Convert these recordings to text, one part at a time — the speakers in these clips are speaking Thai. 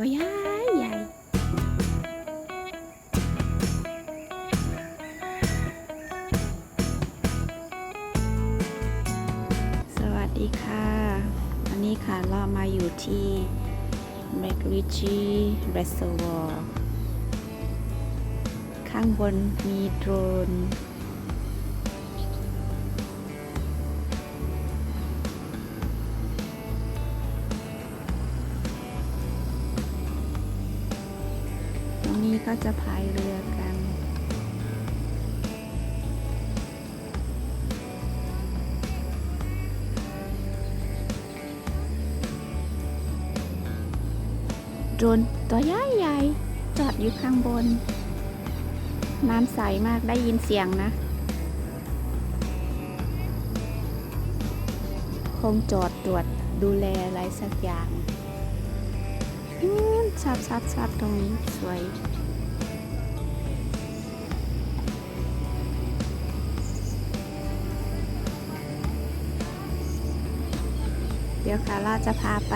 ตัวใหญ่ใหญ่สวัสดีค่ะ วันนี้ค่ะเรามาอยู่ที่ m c r i c h i Reservoir ข้างบนมีโดรน นี้ก็จะพายเรือกัน โดนตัวใหญ่ใหญ่ๆจอดอยู่ข้างบน น้ำใสมากได้ยินเสียงนะ คงจอดตรวจดูแลอะไรสักอย่างชับชับชับตรงนี้สวย ดี๋ยวค่ะเราจะพาไป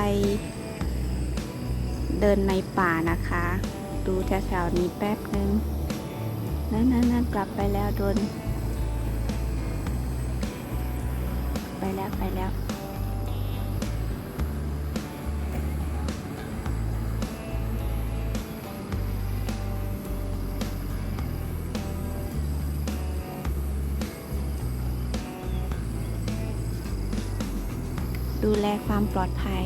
เดินในป่านะคะ ดูแถวๆนี้แป๊บนึง นั่นนั่นนั่นกลับไปแล้วโดน ไปแล้วไปแล้ว แลความปลอดภัย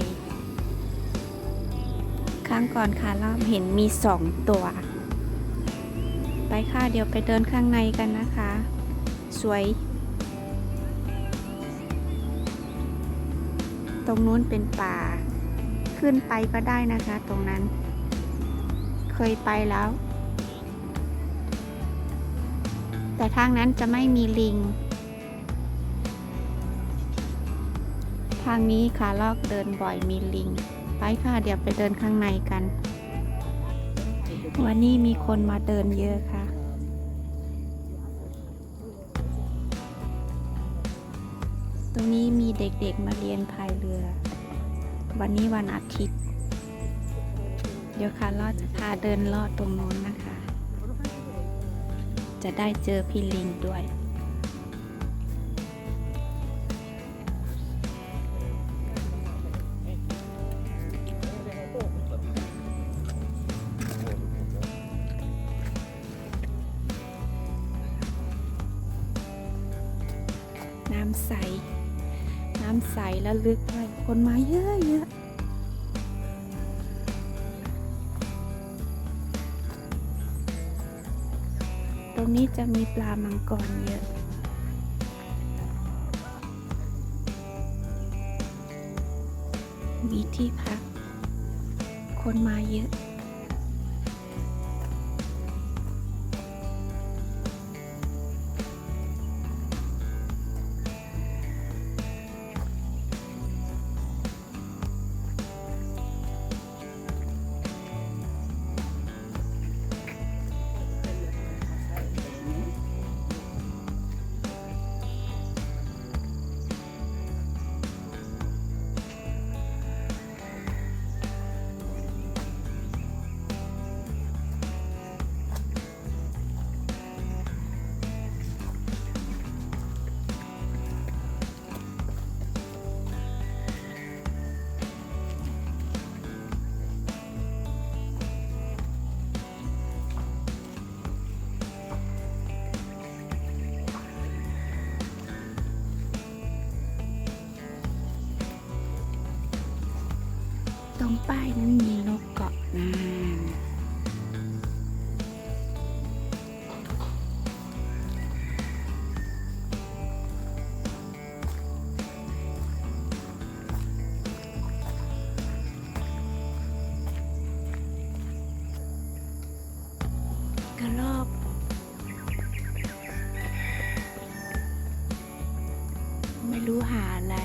ครั้งก่อนค่ะรอบเห็นมีสองตัว ไปค่ะเดี๋ยวไปเดินข้างในกันนะคะ สวย ตรงนู้นเป็นป่า ขึ้นไปก็ได้นะคะ ตรงนั้น เคยไปแล้ว แต่ทางนั้นจะไม่มีลิง ทางนี้ขาลอกเดินบ่อยมีลิง ไปค่ะเดี๋ยวไปเดินข้างในกัน วันนี้มีคนมาเดินเยอะค่ะ ตรงนี้มีเด็กๆมาเรียนพายเรือ วันนี้วันอาทิตย์ เดี๋ยวค่ะลอดจะพาเดินลอดตรงโน้นนะคะ จะได้เจอพี่ลิงด้วย น้ำใส น้ำใสแล้วลึกด้วยคนมาเยอะเยอะตรงนี้จะมีปลามังกรเยอะมีที่พัก คนมาเยอะ ไม่รู้หาอะไร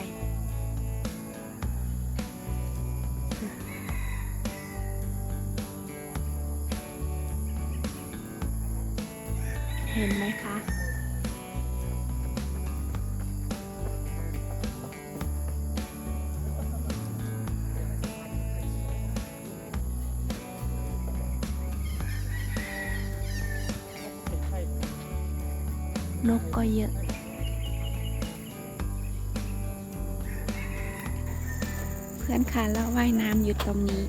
เห็นไหมคะนกก็เยอะ พื่อนคาแล้วว่ายน้ำอยู่ตรงนี้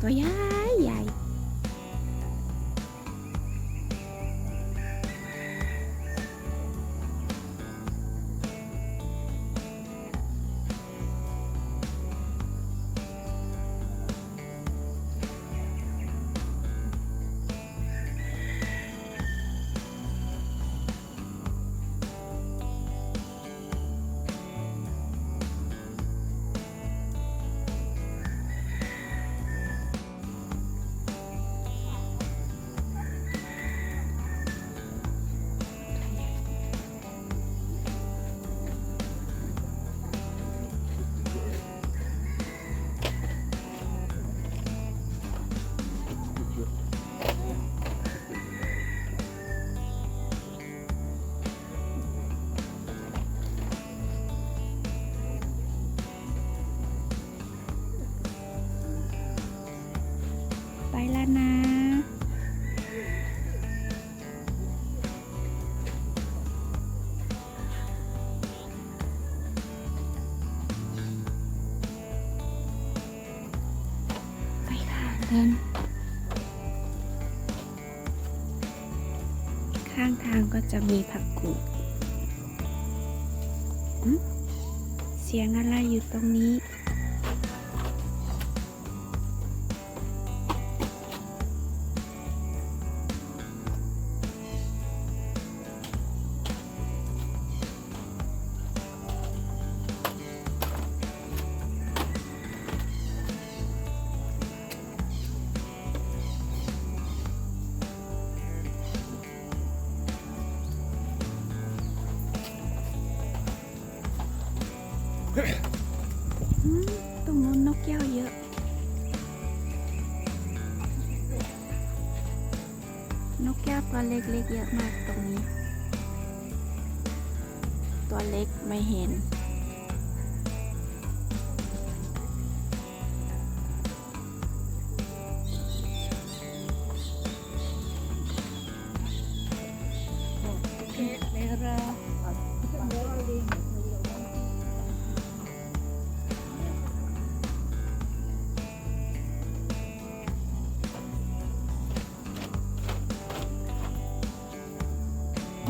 ตัวใหญ่ใหญ่ ค่ะเดินข้างทางก็จะมีผักกูดเสียงอะไรอยู่ตรงนี้ ตรงนู้นนกแก้วเยอะ นกแก้วตัวเล็กๆเยอะมากตรงนี้ ตัวเล็กไม่เห็น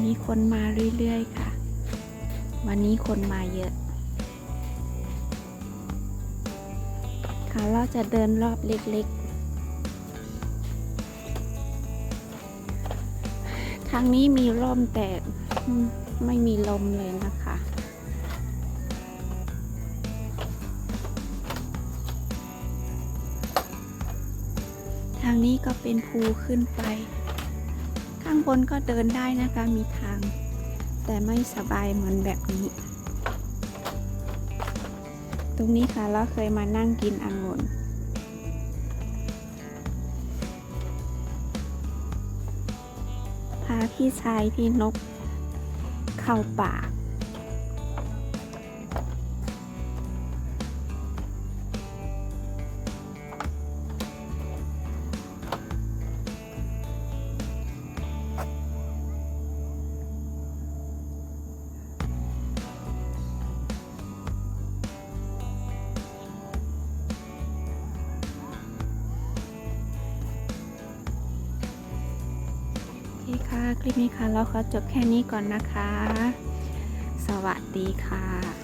มีคนมาเรื่อยๆค่ะ วันนี้คนมาเยอะ ค่ะเราจะเดินรอบเล็กๆ ทางนี้มีร่มแต่ไม่มีลมเลยนะคะทางนี้ก็เป็นภูขึ้นไปางบนก็เดินได้นะคะมีทาง แต่ไม่สบายเหมือนแบบนี้ ตรงนี้ค่ะเราเคยมานั่งกินองุ่นพาพี่ชายพี่นกเข้าป่า คลิปนี้ค่ะ เราขอจบแค่นี้ก่อนนะคะ สวัสดีค่ะ